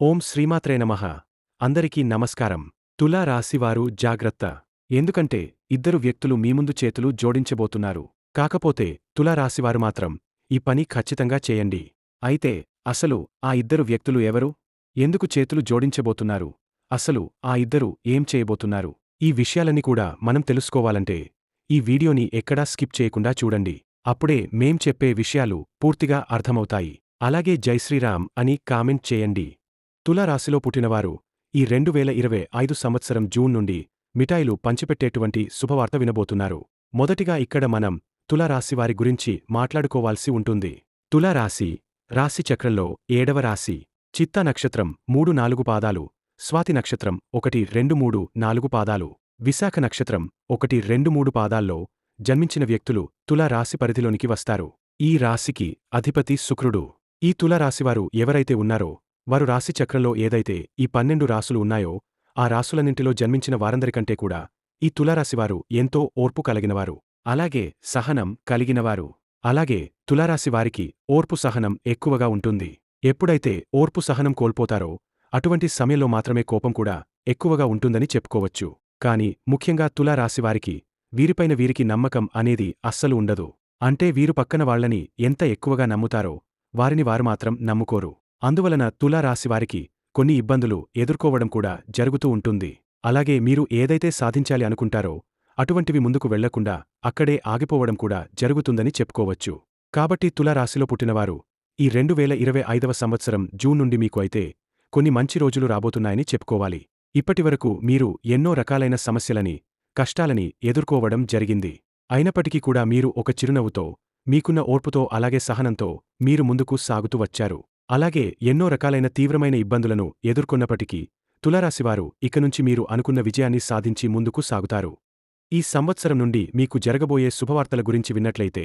ఓం శ్రీమాత్రే నమః. అందరికీ నమస్కారం. తులా రాశివారు జాగ్రత్త. ఎందుకంటే ఇద్దరు వ్యక్తులు మీ ముందు చేతులు జోడించబోతున్నారు. కాకపోతే తులా రాశివారు మాత్రం ఈ పని ఖచ్చితంగా చేయండి. అయితే అసలు ఆ ఇద్దరు వ్యక్తులు ఎవరు? ఎందుకు చేతులు జోడించబోతున్నారు? అసలు ఆ ఇద్దరు ఏం చేయబోతున్నారు? ఈ విషయాలన్నీ కూడా మనం తెలుసుకోవాలంటే ఈ వీడియోని ఎక్కడా స్కిప్ చేయకుండా చూడండి. అప్పుడే మేం చెప్పే విషయాలు పూర్తిగా అర్థమవుతాయి. అలాగే జై శ్రీరామ్ అని కామెంట్ చేయండి. తులారాశిలో పుట్టినవారు ఈ రెండు వేల ఇరవై ఐదు సంవత్సరం జూన్ నుండి మిఠాయిలు పంచిపెట్టేటువంటి శుభవార్త వినబోతున్నారు. మొదటిగా ఇక్కడ మనం తులారాశివారి గురించి మాట్లాడుకోవాల్సి ఉంటుంది. తులారాశి రాశి చక్రంలో ఏడవ రాశి చిత్తా నక్షత్రం మూడు నాలుగు పాదాలు స్వాతి నక్షత్రం ఒకటి రెండు మూడు నాలుగు పాదాలు విశాఖ నక్షత్రం ఒకటి రెండు మూడు పాదాల్లో జన్మించిన వ్యక్తులు తులారాశి పరిధిలోనికి వస్తారు. ఈ రాశికి అధిపతి శుక్రుడు. ఈ తులారాశివారు ఎవరైతే ఉన్నారో వారు రాశి చక్రంలో ఏదైతే ఈ పన్నెండు రాసులు ఉన్నాయో ఆ రాసులన్నింటిలో జన్మించిన వారందరికంటే కూడా ఈ తులారాశివారు ఎంతో ఓర్పు కలిగినవారు. అలాగే సహనం కలిగినవారు. అలాగే తులారాశివారికి ఓర్పు సహనం ఎక్కువగా ఉంటుంది. ఎప్పుడైతే ఓర్పు సహనం కోల్పోతారో అటువంటి సమయంలో మాత్రమే కోపం కూడా ఎక్కువగా ఉంటుందని చెప్పుకోవచ్చు. కాని ముఖ్యంగా తులారాశివారికి వీరిపైన వీరికి నమ్మకం అనేది అస్సలు ఉండదు. అంటే వీరు పక్కన వాళ్ళని ఎంత ఎక్కువగా నమ్ముతారో వారిని వారు మాత్రం నమ్ముకోరు. అందువలన తులారాశివారికి కొన్ని ఇబ్బందులు ఎదుర్కోవడం కూడా జరుగుతూ ఉంటుంది. అలాగే మీరు ఏదైతే సాధించాలి అనుకుంటారో అటువంటివి ముందుకు వెళ్ళకుండా అక్కడే ఆగిపోవడం కూడా జరుగుతుందని చెప్పుకోవచ్చు. కాబట్టి తులారాశిలో పుట్టినవారు ఈ రెండు వేల ఇరవై ఐదవ సంవత్సరం జూన్ నుండి మీకు అయితే కొన్ని మంచి రోజులు రాబోతున్నాయని చెప్పుకోవాలి. ఇప్పటివరకు మీరు ఎన్నో రకాలైన సమస్యలని కష్టాలని ఎదుర్కోవడం జరిగింది. అయినప్పటికీ కూడా మీరు ఒక చిరునవ్వుతో మీకున్న ఓర్పుతో అలాగే సహనంతో మీరు ముందుకు సాగుతూ వచ్చారు. అలాగే ఎన్నో రకాలైన తీవ్రమైన ఇబ్బందులను ఎదుర్కొన్నప్పటికీ తులారాశివారు ఇకనుంచి మీరు అనుకున్న విజయాన్ని సాధించి ముందుకు సాగుతారు. ఈ సంవత్సరం నుండి మీకు జరగబోయే శుభవార్తల గురించి విన్నట్లయితే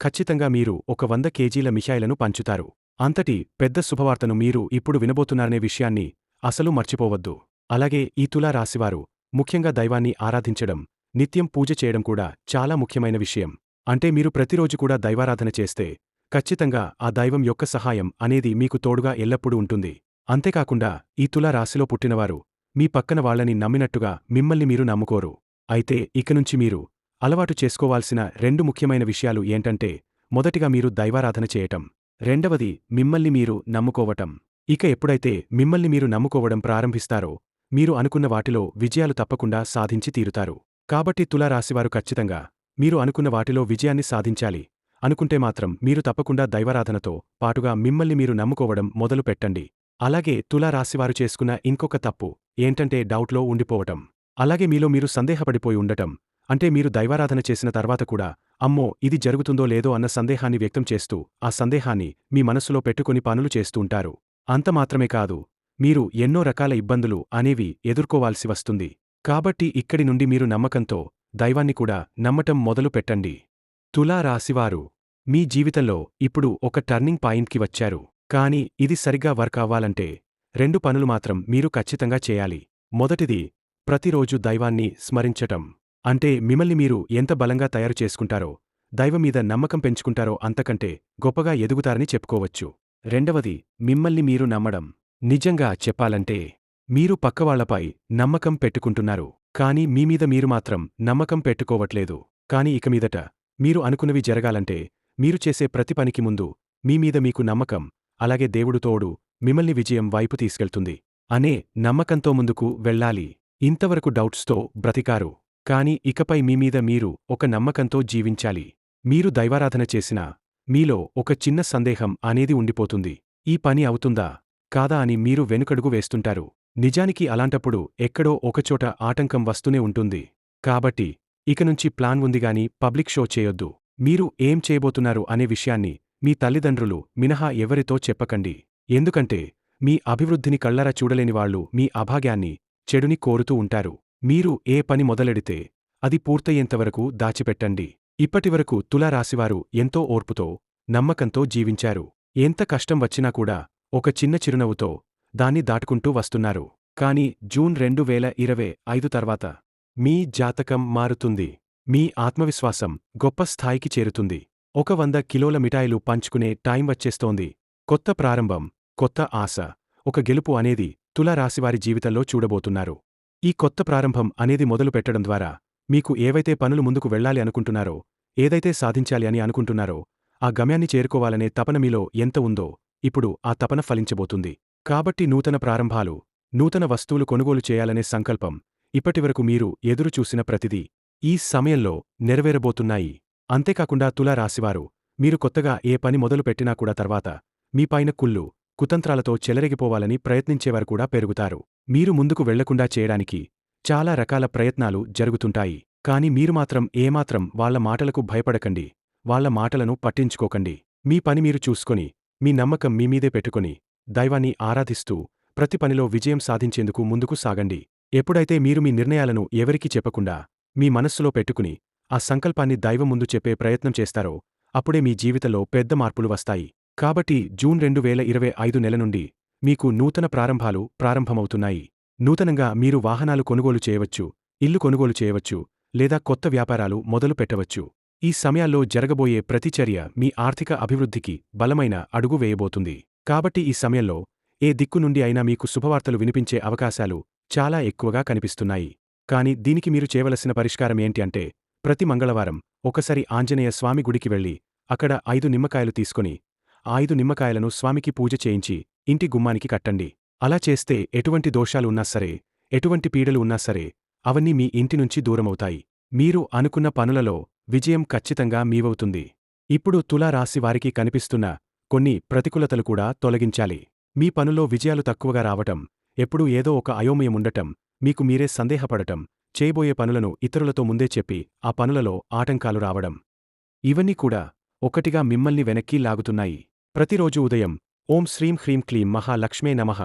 ఖచ్చితంగా మీరు ఒక వంద కేజీల మిఠాయిలను పంచుతారు. అంతటి పెద్ద శుభవార్తను మీరు ఇప్పుడు వినబోతున్నారనే విషయాన్ని అసలు మర్చిపోవద్దు. అలాగే ఈ తులా రాశివారు ముఖ్యంగా దైవాన్ని ఆరాధించడం నిత్యం పూజ చేయడం కూడా చాలా ముఖ్యమైన విషయం. అంటే మీరు ప్రతిరోజు కూడా దైవారాధన చేస్తే ఖచ్చితంగా ఆ దైవం యొక్క సహాయం అనేది మీకు తోడుగా ఎల్లప్పుడూ ఉంటుంది. అంతేకాకుండా ఈ తులా రాశిలో పుట్టినవారు మీ పక్కన వాళ్ళని నమ్మినట్టుగా మిమ్మల్ని మీరు నమ్ముకోరు. అయితే ఇకనుంచి మీరు అలవాటు చేసుకోవాల్సిన రెండు ముఖ్యమైన విషయాలు ఏంటంటే మొదటిగా మీరు దైవారాధన చేయటం. రెండవది మిమ్మల్ని మీరు నమ్ముకోవటం. ఇక ఎప్పుడైతే మిమ్మల్ని మీరు నమ్ముకోవడం ప్రారంభిస్తారో మీరు అనుకున్న వాటిలో విజయాలు తప్పకుండా సాధించి తీరుతారు. కాబట్టి తులారాశివారు ఖచ్చితంగా మీరు అనుకున్న వాటిలో విజయాన్ని సాధించాలి. అనుకుంటే మాత్రం మీరు తప్పకుండా దైవారాధనతో పాటుగా మిమ్మల్ని మీరు నమ్ముకోవడం మొదలు పెట్టండి. అలాగే తులారాశివారు చేసుకున్న ఇంకొక తప్పు ఏంటంటే డౌట్లో ఉండిపోవటం. అలాగే మీలో మీరు సందేహపడిపోయి ఉండటం. అంటే మీరు దైవారాధన చేసిన తర్వాత కూడా అమ్మో ఇది జరుగుతుందో లేదో అన్న సందేహాన్ని వ్యక్తం చేస్తూ ఆ సందేహాన్ని మీ మనసులో పెట్టుకుని పనులు చేస్తూంటారు అంత మాత్రమే కాదు మీరు ఎన్నో రకాల ఇబ్బందులు అనేవి ఎదుర్కోవాల్సి వస్తుంది. కాబట్టి ఇక్కడి నుండి మీరు నమ్మకంతో దైవాన్ని కూడా నమ్మటం మొదలు పెట్టండి తులా రాశివారు మీ జీవితంలో ఇప్పుడు ఒక టర్నింగ్ పాయింట్కి వచ్చారు. కాని ఇది సరిగ్గా వర్క్ అవ్వాలంటే రెండు పనులు మాత్రం మీరు ఖచ్చితంగా చేయాలి. మొదటిది ప్రతిరోజు దైవాన్ని స్మరించటం. అంటే మిమ్మల్ని మీరు ఎంత బలంగా తయారు చేసుకుంటారో దైవం మీద నమ్మకం పెంచుకుంటారో అంతకంటే గొప్పగా ఎదుగుతారని చెప్పుకోవచ్చు. రెండవది మిమ్మల్ని మీరు నమ్మడం. నిజంగా చెప్పాలంటే మీరు పక్కవాళ్ళపై నమ్మకం పెట్టుకుంటున్నారు. కాని మీమీద మీరు మాత్రం నమ్మకం పెట్టుకోవట్లేదు. కాని ఇక మీదట మీరు అనుకున్నవి జరగాలంటే మీరు చేసే ప్రతి పనికి ముందు మీమీద మీకు నమ్మకం అలాగే దేవుడు తోడు మిమ్మల్ని విజయం వైపు తీసుకెళ్తుంది. అనే నమ్మకంతో ముందుకు వెళ్ళాలి. ఇంతవరకు డౌట్స్తో బ్రతికారు కాని ఇకపై మీమీద మీరు ఒక నమ్మకంతో జీవించాలి. మీరు దైవారాధన చేసినా మీలో ఒక చిన్న సందేహం అనేది ఉండిపోతుంది. ఈ పని అవుతుందా? కాదా అని మీరు వెనుకడుగు వేస్తుంటారు. నిజానికి అలాంటప్పుడు ఎక్కడో ఒకచోట ఆటంకం వస్తూనే ఉంటుంది. కాబట్టి ఇకనుంచి ప్లాన్ ఉందిగాని పబ్లిక్ షో చేయొద్దు. మీరు ఏం చేయబోతున్నారు అనే విషయాన్ని మీ తల్లిదండ్రులు మినహా ఎవరితో చెప్పకండి. ఎందుకంటే మీ అభివృద్ధిని కళ్ళరా చూడలేనివాళ్ళు మీ అభాగ్యాన్ని చెడుని కోరుతూ ఉంటారు. మీరు ఏ పని మొదలెడితే అది పూర్తయ్యేంతవరకు దాచిపెట్టండి. ఇప్పటివరకు తులారాశివారు ఎంతో ఓర్పుతో నమ్మకంతో జీవించారు. ఎంత కష్టం వచ్చినా కూడా ఒక చిన్న చిరునవ్వుతో దాన్ని దాటుకుంటూ వస్తున్నారు. కాని జూన్ రెండు వేల ఇరవై ఐదు తర్వాత మీ జాతకం మారుతుంది. మీ ఆత్మవిశ్వాసం గొప్ప స్థాయికి చేరుతుంది. ఒక వంద కిలోల మిఠాయిలు పంచుకునే టైం వచ్చేస్తోంది. కొత్త ప్రారంభం కొత్త ఆశ ఒక గెలుపు అనేది తులారాశివారి జీవితంలో చూడబోతున్నారు. ఈ కొత్త ప్రారంభం అనేది మొదలు పెట్టడం ద్వారా మీకు ఏవైతే పనులు ముందుకు వెళ్ళాలి అనుకుంటున్నారో ఏదైతే సాధించాలి అని అనుకుంటున్నారో ఆ గమ్యాన్ని చేరుకోవాలనే తపన మీలో ఎంత ఉందో ఇప్పుడు ఆ తపన ఫలించబోతుంది. కాబట్టి నూతన ప్రారంభాలు నూతన వస్తువులు కొనుగోలు చేయాలనే సంకల్పం ఇప్పటివరకు మీరు ఎదురుచూసిన ప్రతిదీ ఈ సమయంలో నెరవేరబోతున్నాయి. అంతేకాకుండా తులా రాశివారు మీరు కొత్తగా ఏ పని మొదలుపెట్టినా కూడా తర్వాత మీపైన కుళ్ళు కుతంత్రాలతో చెలరెగిపోవాలని ప్రయత్నించేవారు కూడా పెరుగుతారు. మీరు ముందుకు వెళ్ళకుండా చేయడానికి చాలా రకాల ప్రయత్నాలు జరుగుతుంటాయి. కాని మీరు మాత్రం ఏమాత్రం వాళ్ళ మాటలకు భయపడకండి. వాళ్ళ మాటలను పట్టించుకోకండి. మీ పని మీరు చూసుకొని మీ నమ్మకం మీమీదే పెట్టుకుని దైవాన్ని ఆరాధిస్తూ ప్రతి పనిలో విజయం సాధించేందుకు ముందుకు సాగండి. ఎప్పుడైతే మీరు మీ నిర్ణయాలను ఎవరికీ చెప్పకుండా మీ మనస్సులో పెట్టుకుని ఆ సంకల్పాన్ని దైవం ముందు చెప్పే ప్రయత్నం చేస్తారో అప్పుడే మీ జీవితంలో పెద్ద మార్పులు వస్తాయి. కాబట్టి జూన్ రెండు వేల ఇరవై ఐదు నెల నుండి మీకు నూతన ప్రారంభాలు ప్రారంభమవుతున్నాయి. నూతనంగా మీరు వాహనాలు కొనుగోలు చేయవచ్చు ఇల్లు కొనుగోలు చేయవచ్చు లేదా కొత్త వ్యాపారాలు మొదలు పెట్టవచ్చు. ఈ సమయాల్లో జరగబోయే ప్రతిచర్య మీ ఆర్థిక అభివృద్ధికి బలమైన అడుగు వేయబోతుంది. కాబట్టి ఈ సమయంలో ఏ దిక్కు నుండి అయినా మీకు శుభవార్తలు వినిపించే అవకాశాలు చాలా ఎక్కువగా కనిపిస్తున్నాయి. కాని దీనికి మీరు చేయవలసిన పరిష్కారం ఏంటి అంటే ప్రతి మంగళవారం ఒకసారి ఆంజనేయ స్వామి గుడికి వెళ్ళి అక్కడ ఐదు నిమ్మకాయలు తీసుకొని ఆ ఐదు నిమ్మకాయలను స్వామికి పూజ చేయించి ఇంటి గుమ్మానికి కట్టండి. అలా చేస్తే ఎటువంటి దోషాలు ఉన్నా సరే ఎటువంటి పీడలు ఉన్నా సరే అవన్నీ మీ ఇంటి నుంచి దూరమవుతాయి. మీరు అనుకున్న పనులలో విజయం ఖచ్చితంగా మీవవుతుంది. ఇప్పుడు తులా వారికి కనిపిస్తున్న కొన్ని ప్రతికూలతలు కూడా తొలగించాలి. మీ పనులో విజయాలు తక్కువగా రావటం ఎప్పుడూ ఏదో ఒక అయోమయముండటం మీకు మీరే సందేహపడటం చేయబోయే పనులను ఇతరులతో ముందే చెప్పి ఆ పనులలో ఆటంకాలు రావడం. ఇవన్నీ కూడా ఒకటిగా మిమ్మల్ని వెనక్కి లాగుతున్నాయి. ప్రతిరోజు ఉదయం ఓం శ్రీం హ్రీం క్లీం మహాలక్ష్మే నమః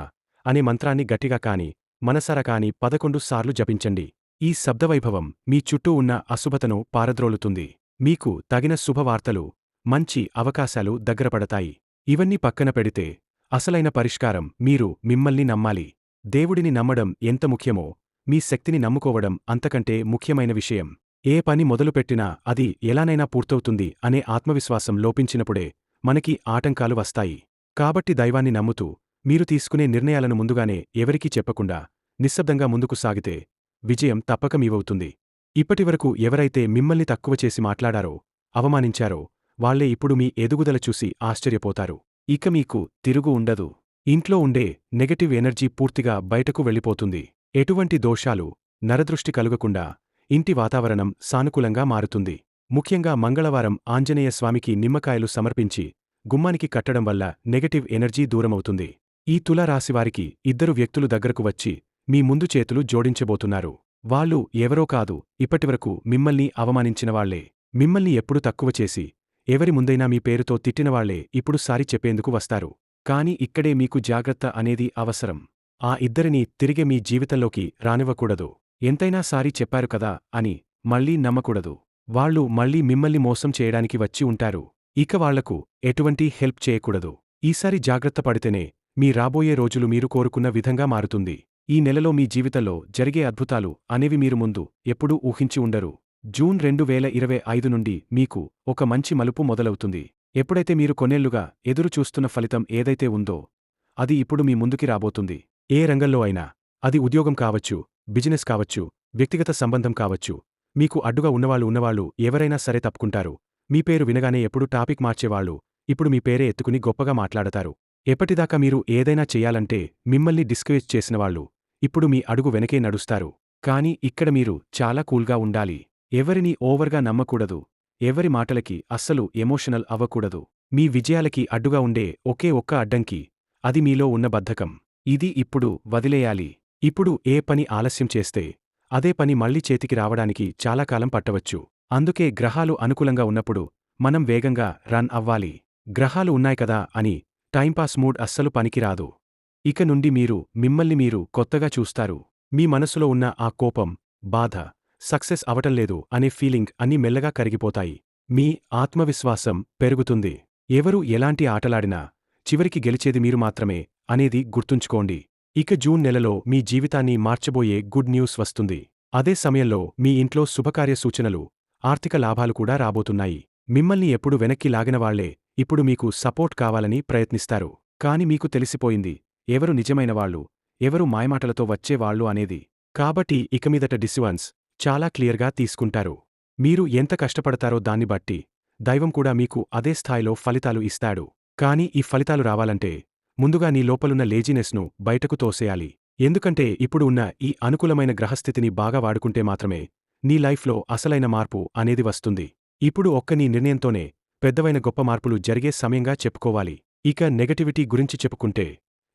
అనే మంత్రాన్ని గట్టిగా కాని మనసర కాని పదకొండు సార్లు జపించండి. ఈ శబ్దవైభవం మీ చుట్టూ ఉన్న అశుభతను పారద్రోలుతుంది. మీకు తగిన శుభవార్తలు మంచి అవకాశాలు దగ్గరపడతాయి. ఇవన్నీ పక్కన పెడితే అసలైన పరిష్కారం మీరు మిమ్మల్ని నమ్మాలి. దేవుడిని నమ్మడం ఎంత ముఖ్యమో మీ శక్తిని నమ్ముకోవడం అంతకంటే ముఖ్యమైన విషయం. ఏ పని మొదలుపెట్టినా అది ఎలానైనా పూర్తవుతుంది అనే ఆత్మవిశ్వాసం లోపించినప్పుడే మనకి ఆటంకాలు వస్తాయి. కాబట్టి దైవాన్ని నమ్ముతూ మీరు తీసుకునే నిర్ణయాలను ముందుగానే ఎవరికీ చెప్పకుండా నిశ్శబ్దంగా ముందుకు సాగితే విజయం తప్పక మీవవుతుంది. ఇప్పటివరకు ఎవరైతే మిమ్మల్ని తక్కువ చేసి మాట్లాడారో అవమానించారో వాళ్ళే ఇప్పుడు మీ ఎదుగుదల చూసి ఆశ్చర్యపోతారు. ఇక మీకు తిరుగు ఉండదు. ఇంట్లో ఉండే నెగటివ్ ఎనర్జీ పూర్తిగా బయటకు వెళ్ళిపోతుంది. ఎటువంటి దోషాలు నరదృష్టి కలుగకుండా ఇంటి వాతావరణం సానుకూలంగా మారుతుంది. ముఖ్యంగా మంగళవారం ఆంజనేయ స్వామికి నిమ్మకాయలు సమర్పించి గుమ్మానికి కట్టడం వల్ల నెగటివ్ ఎనర్జీ దూరమవుతుంది. ఈ తులారాశివారికి ఇద్దరు వ్యక్తులు దగ్గరకు వచ్చి మీ ముందు చేతులు జోడించబోతున్నారు. వాళ్ళు ఎవరో కాదు ఇప్పటివరకు మిమ్మల్ని అవమానించినవాళ్ళే మిమ్మల్ని ఎప్పుడు తక్కువ చేసి ఎవరి ముందైనా మీ పేరుతో తిట్టినవాళ్ళే ఇప్పుడు సారి చెప్పేందుకు వస్తారు. కాని ఇక్కడే మీకు జాగ్రత్త అనేది అవసరం. ఆ ఇద్దరిని తిరిగే మీ జీవితంలోకి రానివ్వకూడదు. ఎంతైనా సారి చెప్పారు కదా అని మళ్ళీ నమ్మకూడదు. వాళ్ళు మళ్ళీ మిమ్మల్ని మోసం చేయడానికి వచ్చి ఉంటారు. ఇక వాళ్ళకు ఎటువంటి హెల్ప్ చేయకూడదు. ఈసారి జాగ్రత్త పడితేనే మీ రాబోయే రోజులు మీరు కోరుకున్న విధంగా మారుతుంది. ఈ నెలలో మీ జీవితంలో జరిగే అద్భుతాలు అనేవి మీరు ముందు ఎప్పుడూ ఊహించి ఉండరు. జూన్ రెండు వేల ఇరవై ఐదు నుండి మీకు ఒక మంచి మలుపు మొదలవుతుంది. ఎప్పుడైతే మీరు కొన్నేళ్ళుగా ఎదురు చూస్తున్న ఫలితం ఏదైతే ఉందో అది ఇప్పుడు మీ ముందుకి రాబోతుంది. ఏ రంగంలో అయినా అది ఉద్యోగం కావచ్చు బిజినెస్ కావచ్చు వ్యక్తిగత సంబంధం కావచ్చు మీకు అడ్డుగా ఉన్నవాళ్ళు ఉన్నవాళ్ళు ఎవరైనా సరే తప్పుకుంటారు. మీ పేరు వినగానే ఎప్పుడు టాపిక్ మార్చేవాళ్ళు ఇప్పుడు మీ పేరే ఎత్తుకుని గొప్పగా మాట్లాడతారు. ఎప్పటిదాకా మీరు ఏదైనా చెయ్యాలంటే మిమ్మల్ని డిస్కరేజ్ చేసినవాళ్ళు ఇప్పుడు మీ అడుగు వెనకే నడుస్తారు. కాని ఇక్కడ మీరు చాలా కూల్గా ఉండాలి. ఎవరినీ ఓవర్గా నమ్మకూడదు. ఎవరి మాటలకి అస్సలు ఎమోషనల్ అవ్వకూడదు. మీ విజయాలకి అడ్డుగా ఉండే ఒకే ఒక్క అడ్డంకి అది మీలో ఉన్న బద్ధకం. ఇది ఇప్పుడు వదిలేయాలి. ఇప్పుడు ఏ పని ఆలస్యం చేస్తే అదే పని మళ్ళీ చేతికి రావడానికి చాలా కాలం పట్టవచ్చు. అందుకే గ్రహాలు అనుకూలంగా ఉన్నప్పుడు మనం వేగంగా రన్ అవ్వాలి. గ్రహాలు ఉన్నాయి కదా అని టైంపాస్ మూడ్ అస్సలు పనికిరాదు ఇక నుండి మీరు మిమ్మల్ని మీరు కొత్తగా చూస్తారు. మీ మనసులో ఉన్న ఆ కోపం బాధ సక్సెస్ అవటంలేదు అనే ఫీలింగ్ అన్నీ మెల్లగా కరిగిపోతాయి. మీ ఆత్మవిశ్వాసం పెరుగుతుంది. ఎవరు ఎలాంటి ఆటలాడినా చివరికి గెలిచేది మీరు మాత్రమే అనేది గుర్తుంచుకోండి. ఇక జూన్ నెలలో మీ జీవితాన్ని మార్చబోయే గుడ్ న్యూస్ వస్తుంది. అదే సమయంలో మీ ఇంట్లో శుభకార్య సూచనలు ఆర్థిక లాభాలు కూడా రాబోతున్నాయి. మిమ్మల్ని ఎప్పుడు వెనక్కి లాగినవాళ్ళే ఇప్పుడు మీకు సపోర్ట్ కావాలని ప్రయత్నిస్తారు. కాని మీకు తెలిసిపోయింది ఎవరు నిజమైనవాళ్ళు ఎవరు మాయమాటలతో వచ్చేవాళ్ళు అనేది. కాబట్టి ఇకమీదట డిసివన్స్ చాలా క్లియర్గా తీసుకుంటారు. మీరు ఎంత కష్టపడతారో దాన్ని బట్టి దైవం కూడా మీకు అదే స్థాయిలో ఫలితాలు ఇస్తాడు. కానీ ఈ ఫలితాలు రావాలంటే ముందుగా నీ లోపలున్న లేజినెస్ను బయటకు తోసేయాలి. ఎందుకంటే ఇప్పుడు ఉన్న ఈ అనుకూలమైన గ్రహస్థితిని బాగా వాడుకుంటే మాత్రమే నీ లైఫ్లో అసలైన మార్పు అనేది వస్తుంది. ఇప్పుడు ఒక్క నీ నిర్ణయంతోనే పెద్దవైన గొప్ప మార్పులు జరిగే సమయంగా చెప్పుకోవాలి. ఇక నెగటివిటీ గురించి చెప్పుకుంటే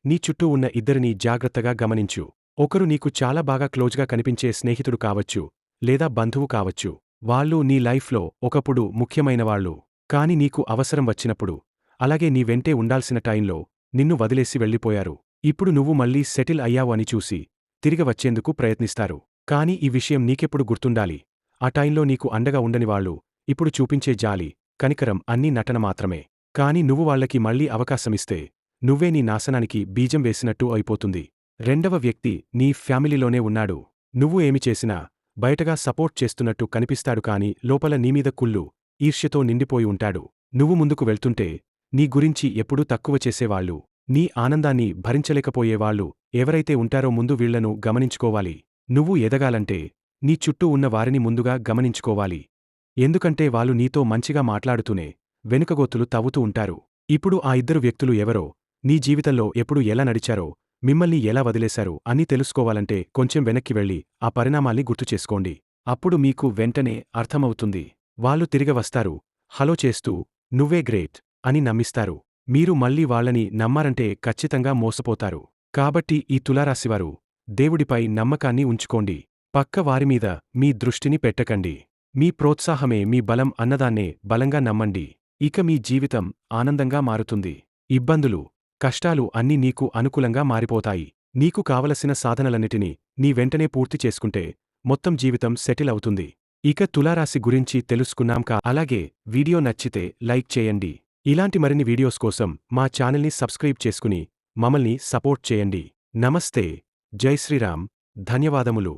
నీ చుట్టూ ఉన్న ఇద్దరినీ జాగ్రత్తగా గమనించు. ఒకరు నీకు చాలా బాగా క్లోజ్గా కనిపించే స్నేహితుడు కావచ్చు లేదా బంధువు కావచ్చు. వాళ్ళు నీ లైఫ్లో ఒకప్పుడు ముఖ్యమైనవాళ్ళు. కాని నీకు అవసరం వచ్చినప్పుడు అలాగే నీ వెంటే ఉండాల్సిన టైంలో నిన్ను వదిలేసి వెళ్ళిపోయారు. ఇప్పుడు నువ్వు మళ్ళీ సెటిల్ అయ్యావు అని చూసి తిరిగి వచ్చేందుకు ప్రయత్నిస్తారు. కాని ఈ విషయం నీకెప్పుడు గుర్తుండాలి. ఆ టైంలో నీకు అండగా ఉండని వాళ్ళు ఇప్పుడు చూపించే జాలి కనికరం అన్నీ నటన మాత్రమే. కాని నువ్వు వాళ్ళకి మళ్ళీ అవకాశమిస్తే నువ్వే నీ నాశనానికి బీజం వేసినట్టు అయిపోతుంది. రెండవ వ్యక్తి నీ ఫ్యామిలీలోనే ఉన్నాడు. నువ్వు ఏమి చేసినా బయటగా సపోర్ట్ చేస్తున్నట్టు కనిపిస్తాడు కాని లోపల నీమీద కుళ్ళు ఈర్ష్యతో నిండిపోయి ఉంటాడు. నువ్వు ముందుకు వెళ్తుంటే నీ గురించి ఎప్పుడూ తక్కువ చేసేవాళ్ళు నీ ఆనందాన్ని భరించలేకపోయేవాళ్ళు ఎవరైతే ఉంటారో ముందు వీళ్ళను గమనించుకోవాలి. నువ్వు ఎదగాలంటే నీ చుట్టూ ఉన్న వారిని ముందుగా గమనించుకోవాలి. ఎందుకంటే వాళ్ళు నీతో మంచిగా మాట్లాడుతూనే వెనుకగోతులు తవ్వుతూ ఉంటారు. ఇప్పుడు ఆ ఇద్దరు వ్యక్తులు ఎవరో నీ జీవితంలో ఎప్పుడు ఎలా నడిచారో మిమ్మల్ని ఎలా వదిలేశారు అని తెలుసుకోవాలంటే కొంచెం వెనక్కి వెళ్ళి ఆ పరిణామాల్ని గుర్తుచేసుకోండి అప్పుడు మీకు వెంటనే అర్థమవుతుంది. వాళ్ళు తిరిగి వస్తారు. హలో చేస్తూ నువ్వే గ్రేట్ అని నమ్మిస్తారు. మీరు మళ్ళీ వాళ్ళని నమ్మారంటే ఖచ్చితంగా మోసపోతారు. కాబట్టి ఈ తులారాశివారు దేవుడిపై నమ్మకాన్ని ఉంచుకోండి. పక్క వారిమీద మీ దృష్టిని పెట్టకండి. మీ ప్రోత్సాహమే మీ బలం అన్నదాన్నే బలంగా నమ్మండి. ఇక మీ జీవితం ఆనందంగా మారుతుంది. ఇబ్బందులు కష్టాలు అన్నీ నీకు అనుకూలంగా మారిపోతాయి. నీకు కావలసిన సాధనలన్నిటినీ నీ వెంటనే పూర్తి చేసుకుంటే మొత్తం జీవితం సెటిల్ అవుతుంది. ఇక తులారాశి గురించి తెలుసుకున్నాం కా అలాగే వీడియో నచ్చితే లైక్ చేయండి. ఇలాంటి మరిన్ని వీడియోస్ కోసం మా ఛానల్ని సబ్స్క్రైబ్ చేసుకుని మమ్మల్ని సపోర్ట్ చేయండి. నమస్తే. జై శ్రీరామ్. ధన్యవాదములు.